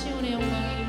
고백하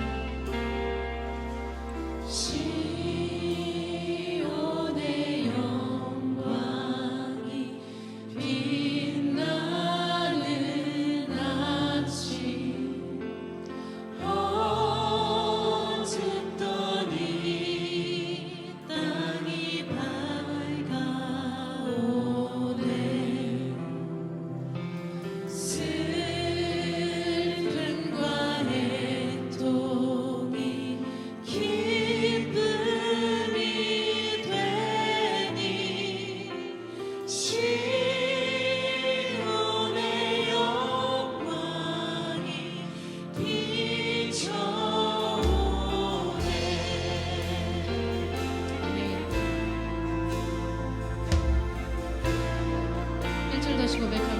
człowieka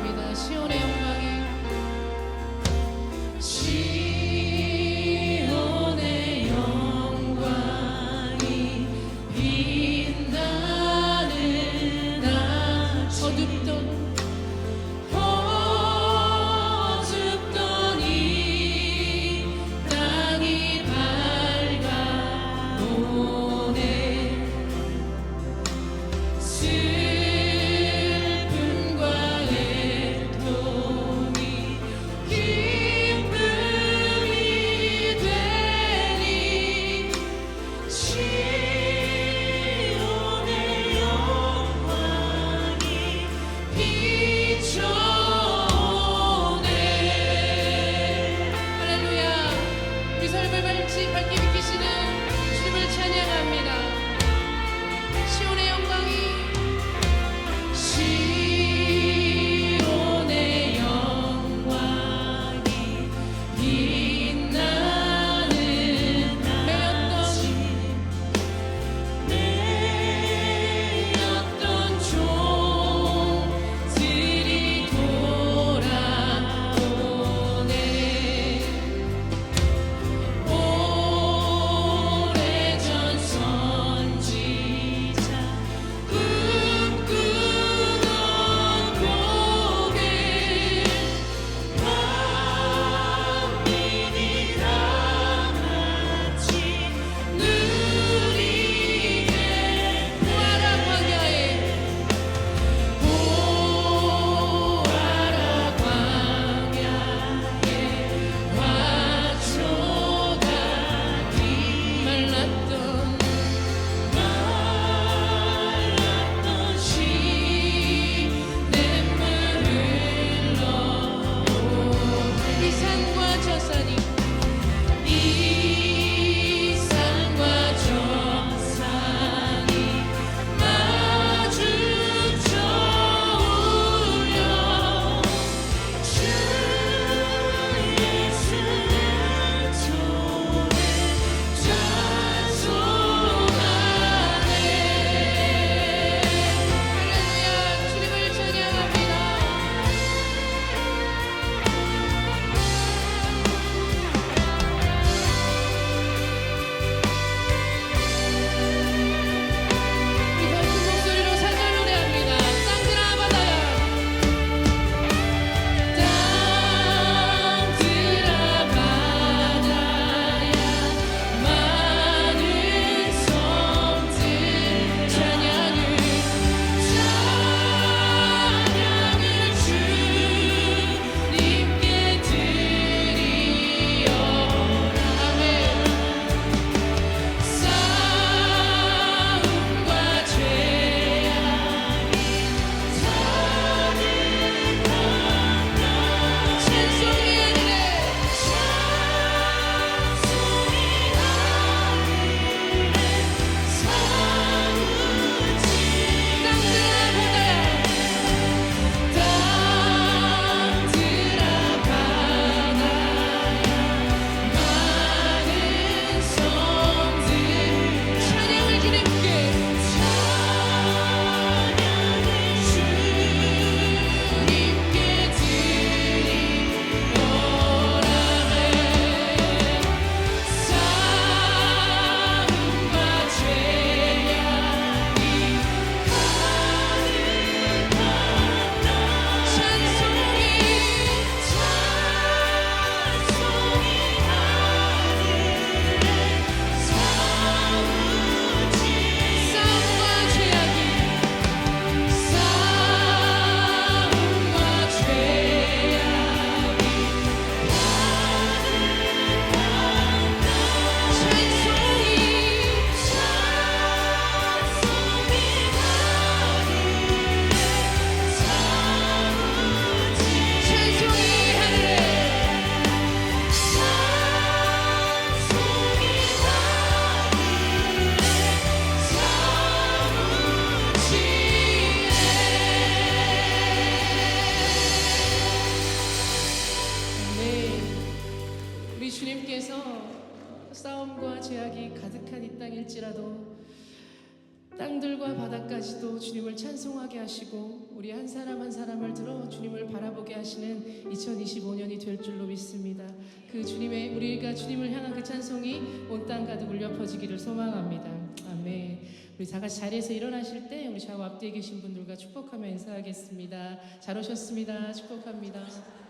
죄악이 가득한 이 땅일지라도 땅들과 바다까지도 주님을 찬송하게 하시고 우리 한 사람 한 사람을 들어 주님을 바라보게 하시는 2025년이 될 줄로 믿습니다. 그 주님의 우리가 주님을 향한 그 찬송이 온 땅 가득 울려 퍼지기를 소망합니다. 아멘. 우리 다 같이 자리에서 일어나실 때 우리 좌우 앞뒤에 계신 분들과 축복하며 인사하겠습니다. 잘 오셨습니다. 축복합니다.